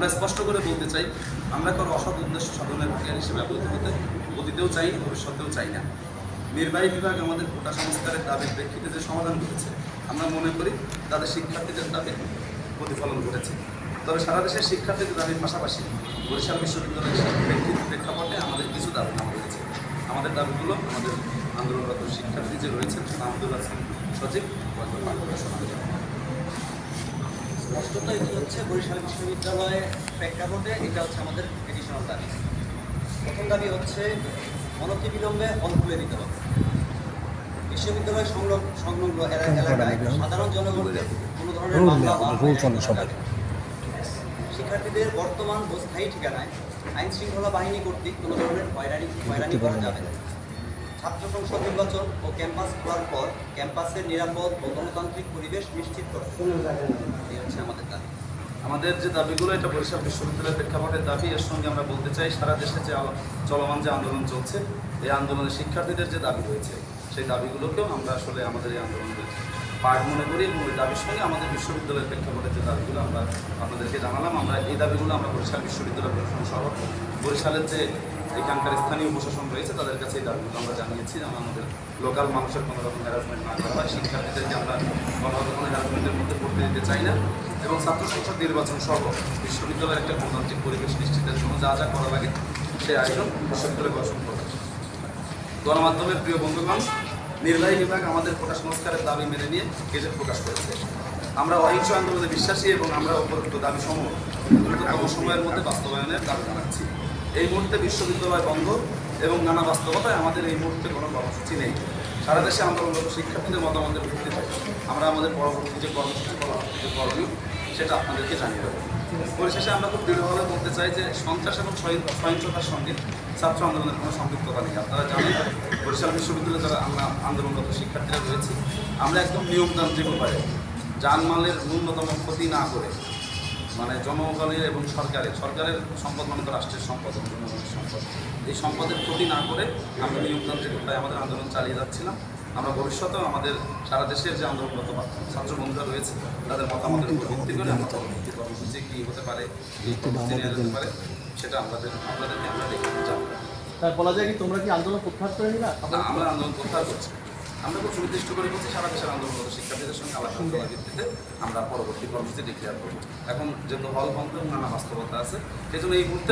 আমরা স্পষ্ট করে বলতে চাই, আমরা কারও অসৎ উদ্দেশ্য সাধনের ভাগিয়ার হিসেবে ব্যবহৃত হতে অতীতেও চাই, ভবিষ্যতেও চাই না। নির্বাহী বিভাগ আমাদের কোটা সংস্কারের দাবির প্রেক্ষিতে যে সমাধান করেছে আমরা মনে করি তাদের শিক্ষার্থীদের দাবি প্রতিফলন ঘটেছে। তবে সারা দেশের শিক্ষার্থীদের দাবির পাশাপাশি বরিশাল বিশ্ববিদ্যালয়ের প্রেক্ষিত প্রেক্ষাপটে আমাদের কিছু দাবি নামা রয়েছে আমাদের দাবিগুলো আমাদের আন্দোলনরত শিক্ষার্থী যে রয়েছেন, আব্দুল হাসান সচিব পাঠ এটি হচ্ছে বরিশাল বিশ্ববিদ্যালয়ের প্রেক্ষাপটে এটা হচ্ছে আমাদের এডিশনাল দাবি। প্রথম দাবি হচ্ছে অনতিবিলম্বে হল খুলে দিতে হবে। বিশ্ববিদ্যালয় সংলগ্ন সংলগ্ন এলাকায় সাধারণ জনগণকে কোনো ধরনের মামলা বা। শিক্ষার্থীদের বর্তমান ও স্থায়ী ঠিকানায় আইন শৃঙ্খলা বাহিনী কর্তৃক কোনো ধরনের হয়রানি হয়রানি করা যাবে না। ছাত্র সংসদ নির্বাচন ও ক্যাম্পাস খোলার পর ক্যাম্পাসের নিরাপদ ও গণতান্ত্রিক পরিবেশ নিশ্চিত করতে হচ্ছে আমাদের দাবি। আমাদের যে দাবিগুলো, এটা বরিশাল বিশ্ববিদ্যালয়ের প্রেক্ষাপটের দাবি। এর সঙ্গে আমরা বলতে চাই, সারা দেশে যে চলমান যে আন্দোলন চলছে, এই আন্দোলনে শিক্ষার্থীদের যে দাবি রয়েছে, সেই দাবিগুলোকেও আমরা আসলে আমাদের এই আন্দোলনের পার্ট মনে করি এবং ওই দাবির সঙ্গে আমাদের বিশ্ববিদ্যালয়ের প্রেক্ষাপটের যে দাবিগুলো আমরা আপনাদেরকে জানালাম, আমরা এই দাবিগুলো আমরা বরিশাল বিশ্ববিদ্যালয় প্রশাসন সহ বরিশালের যে এখানকার স্থানীয় প্রশাসন রয়েছে, তাদের কাছে এই দাবিগুলো আমরা জানিয়েছি, যেন আমাদের লোকাল মানুষের কোনো রকম হ্যারাসমেন্ট না করা হয়। শিক্ষার্থীদেরকে আমরা কোনো রকম হ্যারাসমেন্টের মধ্যে পড়তে দিতে চাই না। এবং ছাত্র সংসদ নির্বাচন সহ বিশ্ববিদ্যালয়ের একটা গণতান্ত্রিক পরিবেশ নিশ্চিতের জন্য যা যা করা লাগে সেই আয়োজন বিশ্ববিদ্যালয় গঠন করবে গণমাধ্যমের প্রিয় বন্ধুগণ, নির্বাহী বিভাগ আমাদের কোটা সংস্কারের দাবি মেনে নিয়ে গেজেট প্রকাশ করেছে। আমরা অহিংস আন্দোলনে বিশ্বাসী এবং আমরা উপরোক্ত দাবি সমূহ দ্রুততম সময়ের মধ্যে বাস্তবায়নের দাবি জানাচ্ছি। এই মুহূর্তে বিশ্ববিদ্যালয় বন্ধ এবং নানা বাস্তবতায় আমাদের এই মুহূর্তে কোনো কর্মসূচি নেই। সারা দেশে আন্দোলনরত শিক্ষার্থীদের মতামতের ভিত্তিতে আমরা আমাদের পরবর্তী যে কর্মসূচি যে করণীয় সেটা আপনাদেরকে জানিয়ে দেবো। পরিশেষে আমরা খুব দৃঢ়ভাবে বলতে চাই যে সন্ত্রাস এবং সহিং- সহিংসতার সঙ্গে ছাত্র আন্দোলনের কোনো সম্পৃক্ততা নেই। আপনারা জানেন বরিশাল বিশ্ববিদ্যালয়ে যারা আমরা আন্দোলনরত শিক্ষার্থীরা রয়েছে, আমরা একদম নিয়মতান্ত্রিক উপায়ে জানমালের ন্যূনতম ক্ষতি না করে মানে জনগণের এবং সরকারের সরকারের সম্পদ মানে তো রাষ্ট্রের সম্পদ এবং জনগণের সম্পদ। এই সম্পদের ক্ষতি না করে আমরা নিয়মতান্ত্রিক উপায়ে আমাদের আন্দোলন চালিয়ে যাচ্ছিলাম। আমরা ভবিষ্যতেও আমাদের সারা দেশের যে আন্দোলনরত ছাত্র বন্ধুরা রয়েছে তাদের মতামতের উপর ভিত্তি করে আমরা পরবর্তী কর্মসূচি কী হতে পারে কী কর্মসূচি পারে সেটা আমাদের আপনাদেরকে আমরা দেখে জানাব। তাই বলা যায় কি তোমরা কি আন্দোলন প্রত্যাহার করে নিলা? না, আমরা আন্দোলন প্রত্যাহার করছি। আমরা খুব সুনির্দিষ্ট করে বলছি সারা দেশের আন্দোলনরত শিক্ষার্থীদের সঙ্গে আলাপ আলোচনার ভিত্তিতে আমরা পরবর্তী কর্মসূচি ডিক্লেয়ার করব। এখন যেহেতু হল বন্ধ এবং নানা বাস্তবতা আছে সেই জন্য এই মুহূর্তে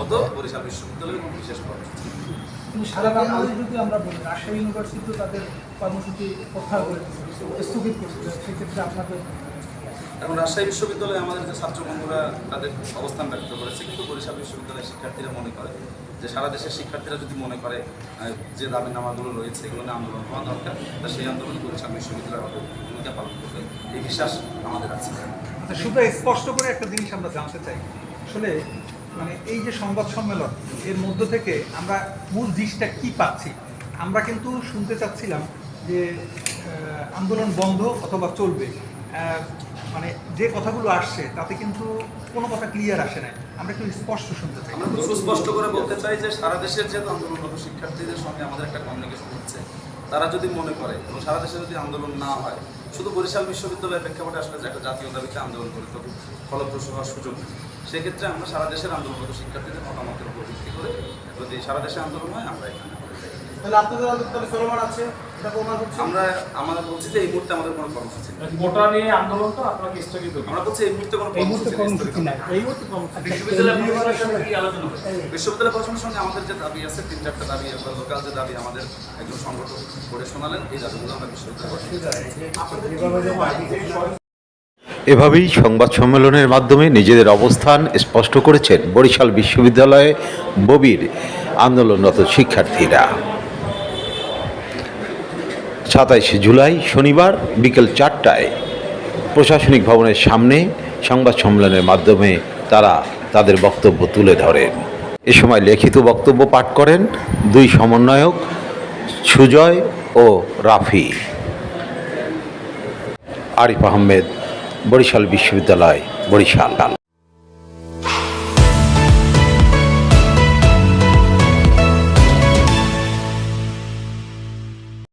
মতো বরিশাল বিশ্ববিদ্যালয়ের কোনো বিশেষ কর্মসূচি। কিন্তু সারা বাংলাদেশ যদি আমরা বলি রাজশাহী ইউনিভার্সিটি তাদের কর্মসূচি প্রত্যাহার করে স্থগিত করছে সেক্ষেত্রে আপনাদের এখন রাজশাহী বিশ্ববিদ্যালয়ে আমাদের যে ছাত্র বন্ধুরা তাদের অবস্থান ব্যক্ত করেছে কিন্তু বরিশাল বিশ্ববিদ্যালয়ের শিক্ষার্থীরা মনে করে যে সারা দেশের শিক্ষার্থীরা যদি মনে করে যে দাবি নামাগুলো রয়েছে এগুলো নিয়ে আন্দোলন হওয়া দরকার তা সেই আন্দোলন বরিশাল বিশ্ববিদ্যালয় হবে ভূমিকা পালন করবে এই বিশ্বাস আমাদের আছে। আচ্ছা, শুধু স্পষ্ট করে একটা জিনিস আমরা জানতে চাই। আসলে মানে এই যে সংবাদ সম্মেলন এর মধ্য থেকে আমরা মূল জিনিসটা কি পাচ্ছি? আমরা কিন্তু শুনতে চাচ্ছিলাম যে আন্দোলন বন্ধ অথবা চলবে। মানে যে কথাগুলো আসছে তাতে কিন্তু কোনো কথা ক্লিয়ার আসে না আমরা একটু স্পষ্ট শুনতে চাই। আমরা সুস্পষ্ট করে বলতে চাই যে সারা দেশের যেহেতু আন্দোলনরত শিক্ষার্থীদের সঙ্গে আমাদের একটা কমিউনিকেশন হচ্ছে তারা যদি মনে করে এবং সারা দেশে যদি আন্দোলন না হয় শুধু বরিশাল বিশ্ববিদ্যালয়ের প্রেক্ষাপটে আসলে যে একটা জাতীয় দাবিতে আন্দোলন করে তো ফলপ্রসূ হওয়ার সুযোগ নেই। সেক্ষেত্রে আমরা সারা দেশের আন্দোলনরত শিক্ষার্থীদের মতামতের উপর ভিত্তি করে যদি সারা দেশে আন্দোলন হয় আমরা এখানে তাহলে আপনাদের চলমান আছে। আমরা আমরা বলছি যে এই মুহূর্তে আমাদের কোনো কর্মসূচি নেই। গোটা নিয়ে আন্দোলন আপনাকে স্থগিত আমরা বলছি এই মুহূর্তে কোনো কর্মসূচি নেই, এই মুহূর্তে কর্মসূচি বিশ্ববিদ্যালয় প্রশাসনের সাথে কি আলোচনা হয়েছে বিশ্ববিদ্যালয় প্রশাসনের সঙ্গে আমাদের যে দাবি আছে তিন চারটা দাবি আমরা লোকাল যে দাবি আমাদের একজন সংগঠন করে শোনালেন এই দাবিগুলো আমরা বিশ্ববিদ্যালয় এভাবেই সংবাদ সম্মেলনের মাধ্যমে নিজেদের অবস্থান স্পষ্ট করেছেন বরিশাল বিশ্ববিদ্যালয়ে ববির আন্দোলনরত শিক্ষার্থীরা। সাতাইশে জুলাই, শনিবার বিকেল চারটায় প্রশাসনিক ভবনের সামনে সংবাদ সম্মেলনের মাধ্যমে তারা তাদের বক্তব্য তুলে ধরেন। এ সময় লিখিত বক্তব্য পাঠ করেন দুই সমন্বয়ক, সুজয় ও রাফি। আরিফ আহমেদ, বরিশাল বিশ্ববিদ্যালয়, বরিশাল।